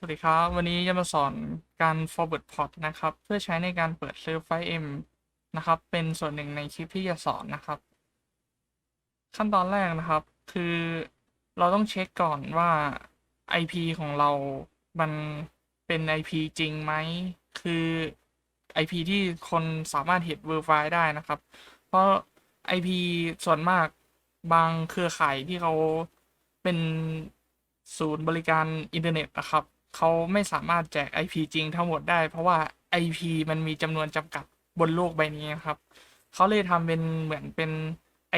สวัสดีครับ วันนี้จะมาสอนการ forward port นะครับ เพื่อใช้ในการเปิดเซิร์ฟไฟเอ็มนะครับ เป็นส่วนหนึ่งในคลิปที่จะสอนนะครับ ขั้นตอนแรกนะครับ คือเราต้องเช็คก่อนว่า IP ของเรา มันเป็น IP จริงไหม คือ IP ที่คนสามารถเห็น verify ได้นะครับ เพราะ IP ส่วนมากบางเครือข่ายที่เขาเป็นศูนย์บริการอินเทอร์เน็ตนะครับ เขาไม่สามารถแจก IP จริงทั้งหมดได้ เพราะว่า IP มันมีจำนวนจำกัดบนโลกใบนี้นะครับ เขาเลยทำเป็นเหมือนเป็น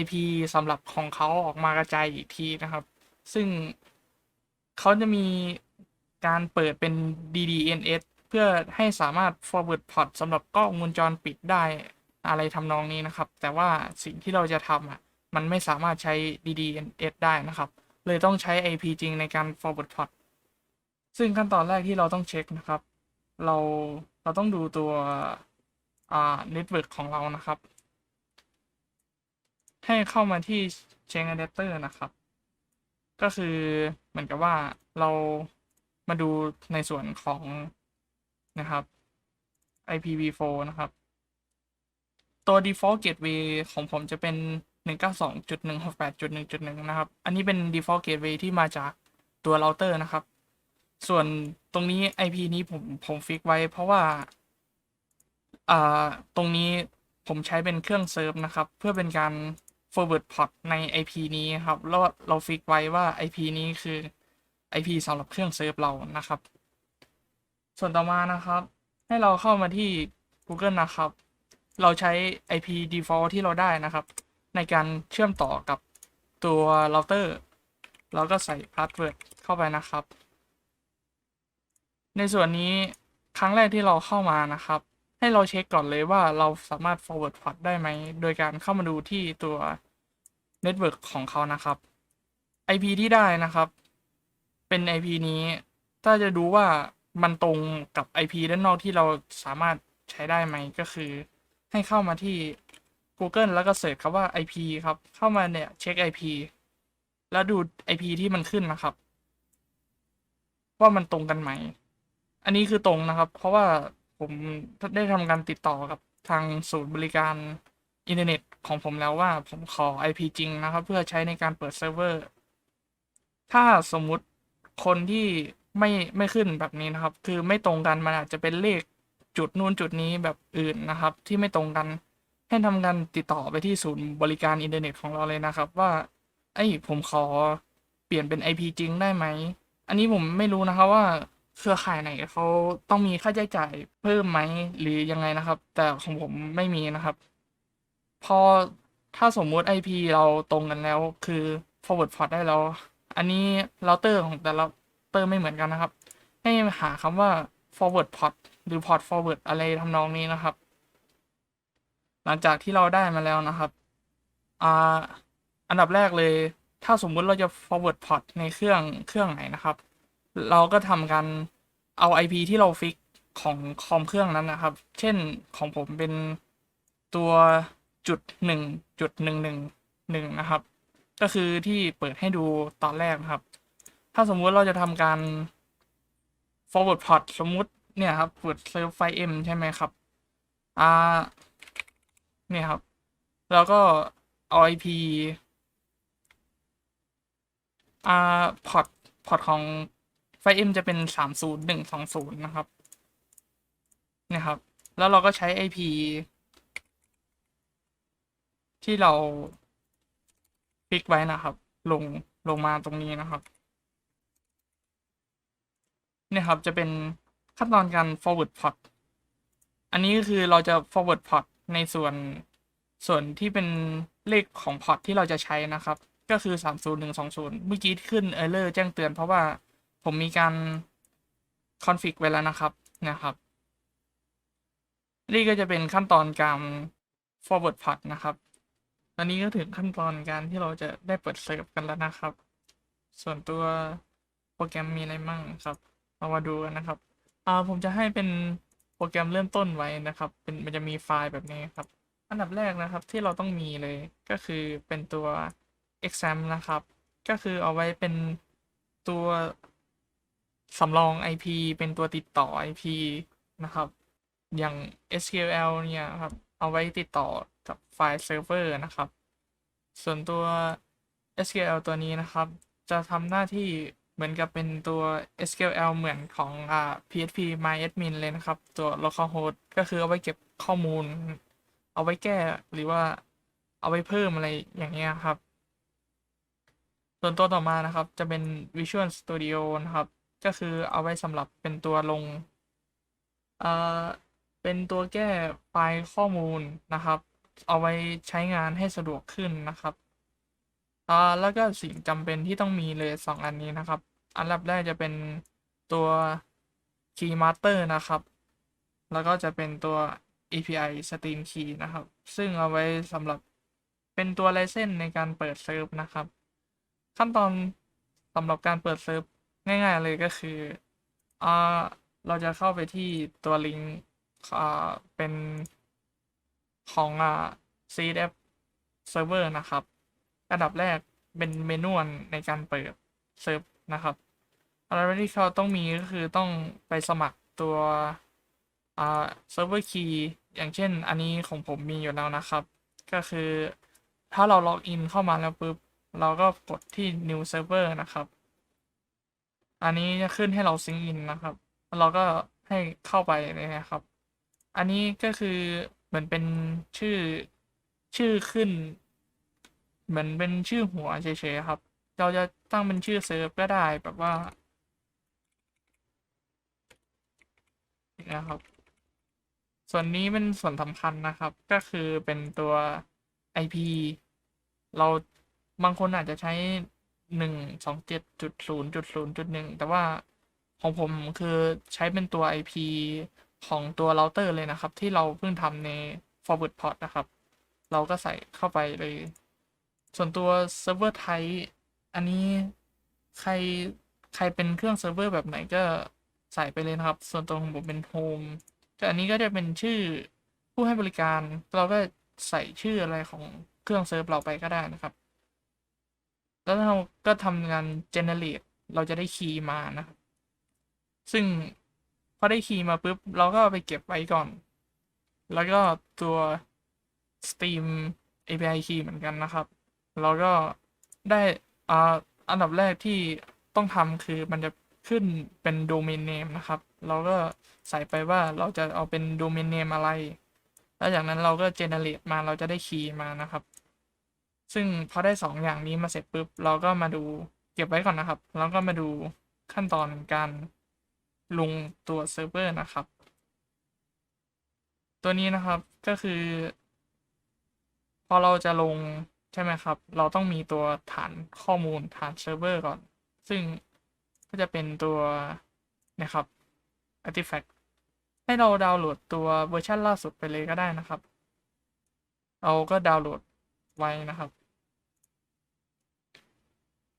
IP สำหรับของเขาออกมากระจายอีกทีนะครับ ซึ่งเขาจะมีการเปิดเป็น DDNS เพื่อให้สามารถ forward port สำหรับกล้องวงจรปิดได้อะไรทำนองนี้นะครับ แต่ว่าสิ่งที่เราจะทำอะ มันไม่สามารถใช้ DDNS ได้นะครับ เลยต้องใช้ IP จริงในการ forward port ซึ่งขั้นตอนแรกที่เราต้องเช็คนะครับ เราเราต้องดูตัวอ่า network ของเรานะครับ ให้เข้ามาที่ change adapter นะครับ ก็คือเหมือนกับว่าเรามาดูในส่วนของนะครับ IPv4 นะครับ ตัว default gateway ของผมจะเป็น 192.168.1.1 นะครับ อันนี้เป็น default gateway ที่มาจากตัว router นะครับ ส่วนตรงนี้ IP นี้ผมผมฟิกไว้เพราะว่าอ่าตรงนี้ผมใช้เป็นเครื่องเซิร์ฟนะครับ เพื่อเป็นการ forward port ใน IP นี้ครับแล้วเราฟิกไว้ว่า IP นี้คือ IP สำหรับเครื่องเซิร์ฟเรานะครับ ส่วนต่อมานะครับ ให้เราเข้ามาที่ Google นะครับ เราใช้ IP default ที่เราได้นะครับ ในการเชื่อมต่อกับตัว router แล้วก็ใส่ password เข้าไปนะครับ ในส่วนนี้ครั้งแรกที่เราเข้ามานะครับ ให้เราเช็คก่อนเลยว่าเราสามารถ forward port ได้ไหม โดยการเข้ามาดูที่ตัว network ของเขานะครับ IP ที่ได้นะครับ เป็น IP นี้ ถ้าจะดูว่ามันตรงกับ IP ด้านนอกที่เราสามารถใช้ได้ไหมก็คือ ให้เข้ามาที่ Google แล้วก็เสิร์ชคำว่า IP ครับ เข้ามาเนี่ยเช็ค IP แล้วดู IP ที่มันขึ้นนะครับ ว่ามันตรงกันไหม อันนี้คือตรงนะครับ เพราะว่าผมได้ทำการติดต่อกับทางศูนย์บริการอินเทอร์เน็ตของผมแล้วว่าผมขอ IP จริงนะครับ เพื่อใช้ในการเปิดเซิร์ฟเวอร์ ถ้าสมมุติคนที่ไม่ไม่ขึ้นแบบนี้นะครับ คือไม่ตรงกันมันอาจจะเป็นเลขจุดนู่นจุดนี้แบบอื่นนะครับ ที่ไม่ตรงกันให้ทำการติดต่อไปที่ศูนย์บริการอินเทอร์เน็ตของเราเลยนะครับ ว่าไอ้ผมขอเปลี่ยนเป็น IP จริงได้ไหม อันนี้ผมไม่รู้นะครับว่า เครือข่ายไหนเขาต้องมีค่าใช้จ่ายเพิ่มไหมหรือยังไงนะครับ แต่ของผมไม่มีนะครับ พอถ้าสมมุติ IP เราตรงกันแล้วคือ forward port ได้แล้ว อันนี้เราเตอร์ของแต่ละเตอร์ไม่เหมือนกันนะครับ ให้หาคำว่า forward port หรือ port forward อะไรทำนองนี้นะครับ หลังจากที่เราได้มาแล้วนะครับอ่าอันดับแรกเลย ถ้าสมมุติเราจะ forward port ในเครื่องเครื่องไหนนะครับ เราก็ทำการเอา IP ที่เราฟิกของคอมเครื่องนั้นนะครับ เช่นของผมเป็นตัวจุดหนึ่งจุดหนึ่งหนึ่งหนึ่งนะครับ ก็คือที่เปิดให้ดูตอนแรกนะครับ ถ้าสมมุติเราจะทำการ forward port สมมุติเนี่ยครับเปิดเซิร์ฟไฟเอ็มใช่ไหมครับอ่าเนี่ยครับ แล้วก็เอา IP อ่าพอร์ตพอร์ตของ ไฟเอ็มจะเป็นสามศูนย์หนึ่งสองศูนย์นะครับเนี่ยครับ แล้วเราก็ใช้ IP ที่เราฟิกไว้นะครับ ลงลงมาตรงนี้นะครับเนี่ยครับจะเป็นขั้นตอนการ forward port อันนี้ก็คือเราจะ forward port ในส่วนส่วนที่เป็นเลขของพอร์ตที่เราจะใช้นะครับ ก็คือ 30120 เมื่อกี้ขึ้น error แจ้งเตือนเพราะว่า ผมมีการ config ไว้แล้วนะครับนะครับ นี่ก็จะเป็นขั้นตอนการ forward port นะครับ ตอนนี้ก็ถึงขั้นตอนการที่เราจะได้เปิดเซิร์ฟกันแล้วนะครับ ส่วนตัวโปรแกรมมีอะไรมั่งครับ เรามาดูกันนะครับอ่าผมจะให้เป็นโปรแกรมเริ่มต้นไว้นะครับ เป็นมันจะมีไฟล์แบบนี้ครับ อันดับแรกนะครับที่เราต้องมีเลยก็คือเป็นตัว exam นะครับ ก็คือเอาไว้เป็นตัว สำรอง IP เป็นตัวติดต่อ IP นะครับ อย่าง SQL เนี่ยครับ เอาไว้ติดต่อกับไฟล์เซิร์ฟเวอร์นะครับ ส่วนตัว SQL ตัวนี้นะครับ จะทำหน้าที่เหมือนกับเป็นตัว SQL เหมือนของอ่า PHP MyAdmin เลยนะครับ ตัว localhost ก็คือเอาไว้เก็บข้อมูล เอาไว้แก้หรือว่าเอาไว้เพิ่มอะไรอย่างเงี้ยครับ ส่วนตัวต่อมานะครับจะเป็น Visual Studio นะครับ ก็คือเอาไว้สำหรับเป็นตัวลงเอ่อเป็นตัวแก้ไฟล์ข้อมูลนะครับ เอาไว้ใช้งานให้สะดวกขึ้นนะครับอ่าแล้วก็สิ่งจำเป็นที่ต้องมีเลยสองอันนี้นะครับ อันดับแรกจะเป็นตัว Key Master นะครับ แล้วก็จะเป็นตัว API Stream Key นะครับ ซึ่งเอาไว้สำหรับเป็นตัวไลเซนในการเปิดเซิร์ฟนะครับ ขั้นตอนสำหรับการเปิดเซิร์ฟ ง่าย ๆ เลยก็คืออ่าเราจะเข้าไปที่ตัวลิงก์อ่าเป็นของอ่า CDF Server นะครับ อันดับแรกเป็นเมนูในการเปิดเซิร์ฟนะครับอะไรที่เขาต้องมีก็คือต้องไปสมัครตัวอ่า server key อย่างเช่นอันนี้ของผมมีอยู่แล้วนะครับ ก็คือถ้าเราล็อกอินเข้ามาแล้วปุ๊บ เราก็กดที่ new server นะครับ อันนี้จะขึ้นให้เราซิงอินนะครับ เราก็ให้เข้าไปเลยนะครับ อันนี้ก็คือเหมือนเป็นชื่อชื่อขึ้น เหมือนเป็นชื่อหัวเฉยๆครับ เราจะตั้งเป็นชื่อเซิร์ฟก็ได้แบบว่านะครับ ส่วนนี้เป็นส่วนสำคัญนะครับ ก็คือเป็นตัว IP เราบางคนอาจจะใช้ หนึ่งสองเจ็ดจุดศูนย์จุดศูนย์จุดหนึ่งแต่ว่าของผมคือใช้เป็นตัว IP ของตัวเราเตอร์เลยนะครับ ที่เราเพิ่งทำใน forward port นะครับ เราก็ใส่เข้าไปเลย ส่วนตัว server type อันนี้ใครใครเป็นเครื่องเซิร์ฟเวอร์แบบไหนก็ใส่ไปเลยนะครับ ส่วนตัวของผมเป็นโฮมแต่อันนี้ก็จะเป็นชื่อผู้ให้บริการ เราก็ใส่ชื่ออะไรของเครื่องเซิร์ฟเราไปก็ได้นะครับ แล้วเราก็ทำงาน generate เราจะได้คีย์มานะ ซึ่งพอได้คีย์มาปุ๊บ เราก็ไปเก็บไว้ก่อน แล้วก็ตัว Steam API key เหมือนกันนะครับ เราก็ได้อ่าอันดับแรกที่ต้องทำคือมันจะขึ้นเป็น domain name นะครับ เราก็ใส่ไปว่าเราจะเอาเป็น domain name อะไร แล้วจากนั้นเราก็ generate มาเราจะได้คีย์มานะครับ ซึ่งพอได้สองอย่างนี้มาเสร็จปุ๊บ เราก็มาดูเก็บไว้ก่อนนะครับ แล้วก็มาดูขั้นตอนการลงตัวเซิร์ฟเวอร์นะครับ ตัวนี้นะครับก็คือ พอเราจะลงใช่ไหมครับ เราต้องมีตัวฐานข้อมูลฐานเซิร์ฟเวอร์ก่อน ซึ่งก็จะเป็นตัวนะครับ artifact ให้เราดาวน์โหลดตัวเวอร์ชันล่าสุดไปเลยก็ได้นะครับ เราก็ดาวน์โหลดไว้นะครับ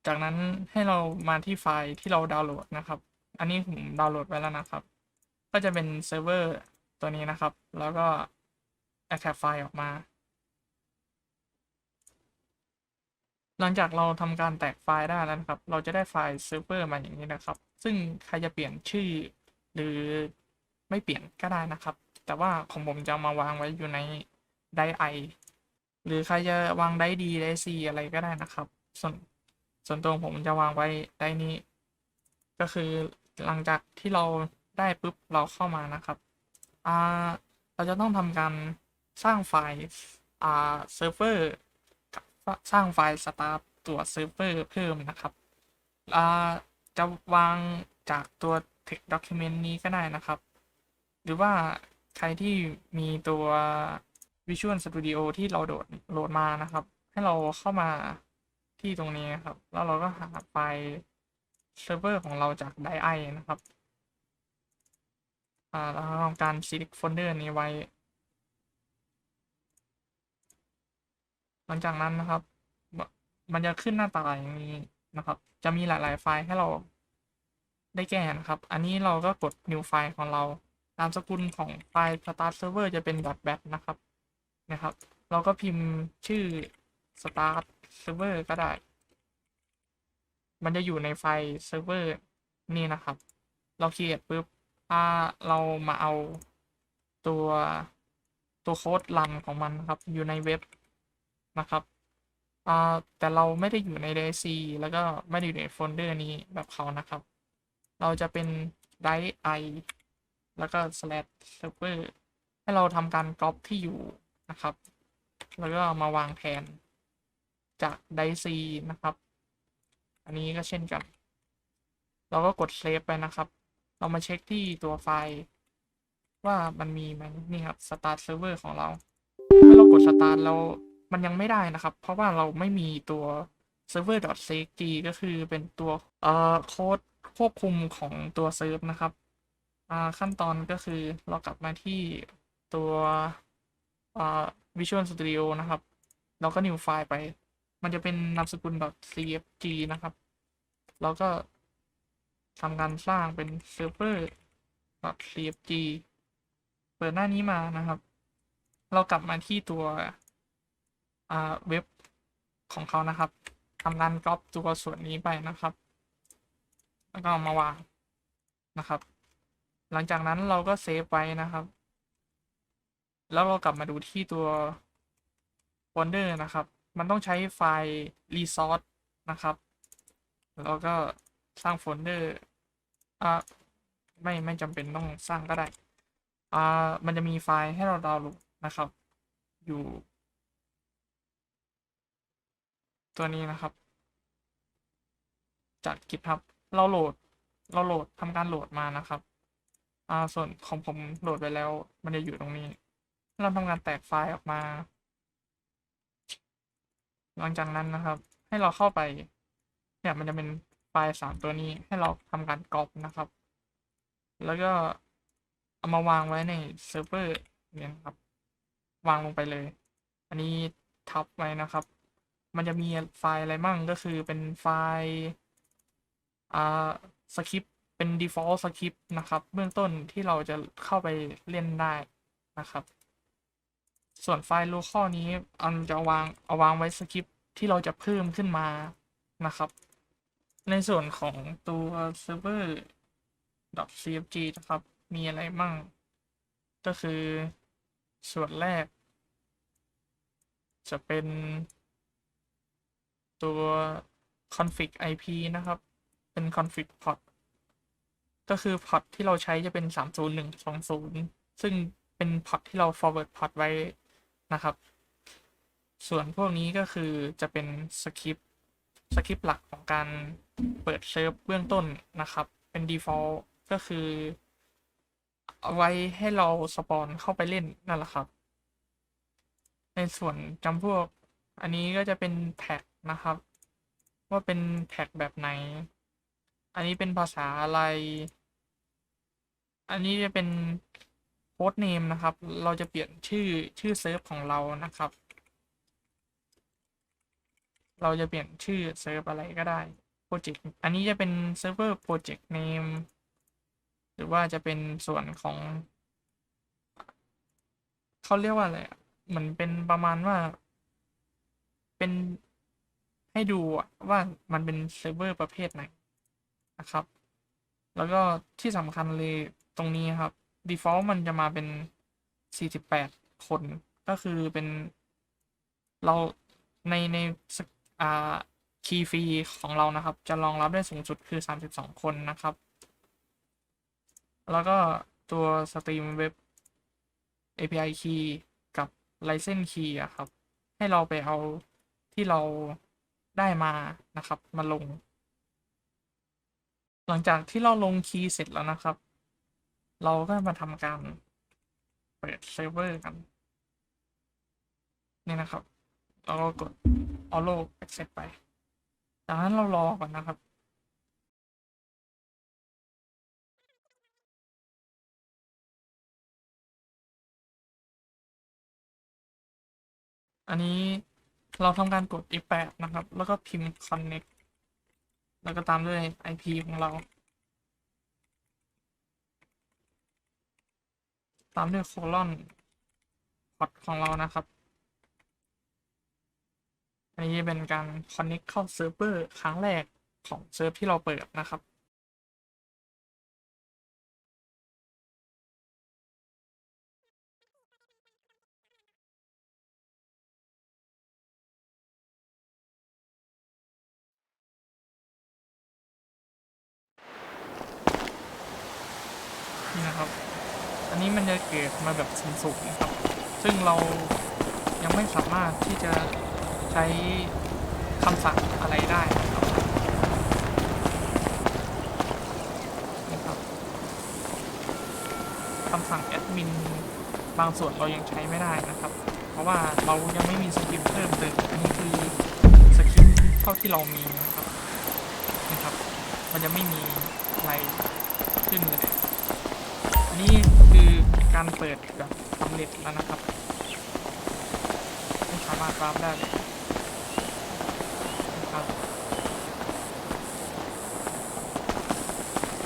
จากนั้นให้เรามาที่ไฟล์ที่เราดาวน์โหลดนะครับ อันนี้ผมดาวน์โหลดไว้แล้วนะครับ ก็จะเป็นเซิร์ฟเวอร์ตัวนี้นะครับ แล้วก็ extract ไฟล์ออกมา หลังจากเราทำการแตกไฟล์ได้แล้วนะครับ เราจะได้ไฟล์เซิร์ฟเวอร์มาอย่างนี้นะครับ ซึ่งใครจะเปลี่ยนชื่อ หรือไม่เปลี่ยนก็ได้นะครับ แต่ว่าของผมจะมาวางไว้อยู่ในไดไอหรือใครจะวางไดดีไดซีอะไรก็ได้นะครับ ส่วน ส่วนตัวผมจะวางไว้ไดนี้ ก็คือหลังจากที่เราได้ปุ๊บเราเข้ามานะครับอ่าเราจะต้องทำการสร้างไฟล์อ่าเซิร์ฟเวอร์กับสร้างไฟล์สตาร์ทตัวเซิร์ฟเวอร์เพิ่มนะครับอ่าจะวางจากตัว text document นี้ก็ได้นะครับ หรือว่าใครที่มีตัว Visual Studio ที่เราโดดโหลดมานะครับ ให้เราเข้ามา ที่ตรงนี้นครับ แล้วเราก็หาไฟล์เซิร์ฟเวอร์ของเราจาก DI นะครับอ่าเราทำการ select folder นี้ไว้ หลังจากนั้นนะครับ มันจะขึ้นหน้าตาอย่างนี้นะครับ จะมีหลาย ๆ ไฟล์ให้เราได้แก้นะครับ อันนี้เราก็กด new ไฟล์ของเรา นามสกุลของไฟล์ start server จะเป็น .bat นะครับ นะครับ เราก็พิมพ์ชื่อ start server ก็ได้ มันจะอยู่ในไฟล์ server นี่นะครับ เรา create ปุ๊บอ่าเรามาเอาตัวตัวโค้ดรันของมันนะครับ อยู่ในเว็บนะครับแต่เราไม่ได้อยู่ใน DIC แล้วก็ไม่ได้อยู่ในโฟลเดอร์นี้แบบเขานะครับ เราจะเป็น d r i i แล้วก็ slash server ให้เราทำการก๊อปที่อยู่นะครับ แล้วก็มาวางแทน จาก drive นะครับ อันนี้ก็เช่นกัน เราก็กดเซฟไปนะครับ เรามาเช็คที่ตัวไฟล์ว่ามันมีไหมนี่ครับ start server ของเราเมื่อเรากด start แล้วมันยังไม่ได้นะครับ เพราะว่าเราไม่มีตัว server.cg ก็คือเป็นตัวเอ่อโค้ดควบคุมของตัวเซิร์ฟนะครับ อ่าขั้นตอนก็คือเรากลับมาที่ตัวอ่า Visual Studio นะครับเราก็ new ไฟล์ไป มันจะเป็นนามสกุล .cfg นะครับเราก็ทำการสร้างเป็น server .cfg เปิดหน้านี้มานะครับ เรากลับมาที่ตัวอ่าเว็บของเขานะครับทำการก๊อปตัวส่วนนี้ไปนะครับ แล้วก็มาวางนะครับ หลังจากนั้นเราก็เซฟไว้นะครับ แล้วเรากลับมาดูที่ตัวโฟลเดอร์นะครับ มันต้องใช้ไฟล์ resource นะครับ แล้วก็สร้างโฟลเดอร์อ่าไม่ไม่จำเป็นต้องสร้างก็ได้อ่ามันจะมีไฟล์ให้เราดาวน์โหลดนะครับ อยู่ ตัวนี้นะครับ จาก GitHub เราโหลดเราโหลดทำการโหลดมานะครับอ่าส่วนของผมโหลดไปแล้ว มันจะอยู่ตรงนี้ เราทำการแตกไฟล์ออกมา หลังจากนั้นนะครับ ให้เราเข้าไปเนี่ยมันจะเป็นไฟล์สามตัวนี้ให้เราทำการก๊อปนะครับ แล้วก็เอามาวางไว้ในเซิร์ฟเวอร์เนี่ยครับ วางลงไปเลย อันนี้ทับไว้นะครับ มันจะมีไฟล์อะไรบ้างก็คือเป็นไฟล์อ่าสคริปต์เป็น default สคริปนะครับ เบื้องต้นที่เราจะเข้าไปเล่นได้นะครับ ส่วนไฟล์ local นี้อันจะวางเอาวางไว้สคริปที่เราจะเพิ่มขึ้นมานะครับ ในส่วนของตัว server .cfg นะครับ มีอะไรบ้าง ก็คือส่วนแรก จะเป็นตัว config IP นะครับ เป็น config port ก็คือ port ที่เราใช้จะเป็น 30120 ซึ่งเป็นพอร์ตที่เรา forward port ไว้ นะครับ ส่วนพวกนี้ก็คือจะเป็นสคริปต์สคริปต์หลักของการเปิดเซิร์ฟเบื้องต้นนะครับ เป็น default ก็คือ เอาไว้ให้เราสปอนเข้าไปเล่นนั่นแหละครับ ในส่วนจำพวกอันนี้ก็จะเป็นแท็กนะครับ ว่าเป็นแท็กแบบไหน อันนี้เป็นภาษาอะไร อันนี้จะเป็น โค้ดเนมนะครับ เราจะเปลี่ยนชื่อชื่อเซิร์ฟของเรานะครับ เราจะเปลี่ยนชื่อเซิร์ฟอะไรก็ได้โปรเจกต์อันนี้จะเป็นเซิร์ฟเวอร์โปรเจกต์เนมหรือว่าจะเป็นส่วนของ เขาเรียกว่าอะไรเหมือนเป็นประมาณว่า เป็นให้ดูว่ามันเป็นเซิร์ฟเวอร์ประเภทไหนนะครับ แล้วก็ที่สำคัญเลยตรงนี้ครับ default มันจะมาเป็น 48 คน ก็คือเป็นเราในในสอ่าคีย์ฟรีของเรานะครับ จะรองรับได้สูงสุดคือ 32 คนนะครับ แล้วก็ตัว Stream Web API Key กับ License Key อะครับ ให้เราไปเอาที่เราได้มานะครับ มาลง หลังจากที่เราลงคีย์เสร็จแล้วนะครับ เราก็มาทำการเปิดเซิร์ฟเวอร์กัน นี่นะครับ เราก็กด allo Access ไปจากนั้นเรารอก่อนนะครับอันนี้เราทำการกด F8 นะครับ แล้วก็พิมพ์ connect แล้วก็ตามด้วย IP ของเราามด้วยโคลอนพอดของเรานะครับ อันนี้เป็นการคอนเน็กเข้าเซิร์ฟเวอร์ครั้งแรกของเซิร์ฟที่เราเปิดนะครับนี่นะครับ นนี้มันจะเกิดมาแบบสูงๆนะครับ ซึ่งเรายังไม่สามารถที่จะใช้คำสั่งอะไรได้นะครับนะครับคำสั่งแอดมินบางส่วนเรายังใช้ไม่ได้นะครับ เพราะว่าเรายังไม่มีสกิลเพิ่มเติมอันนี้คือสกิลเท่าที่เรามีนะครับนะครับ มันจะไม่มีอะไรขึ้นเลย อันนี้คือการเปิดแบบสำเร็จแล้วนะครับ ไม่สามารถรับได้เลยนะครับ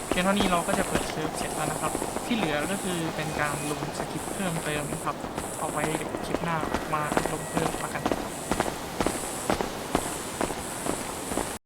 เพียงเท่านี้เราก็จะเปิดเซิร์ฟเสร็จแล้วนะครับ ที่เหลือก็คือเป็นการลงสคริปต์เพิ่มเติมนะครับ เอาไว้คลิปหน้ามาลงเพิ่มมากัน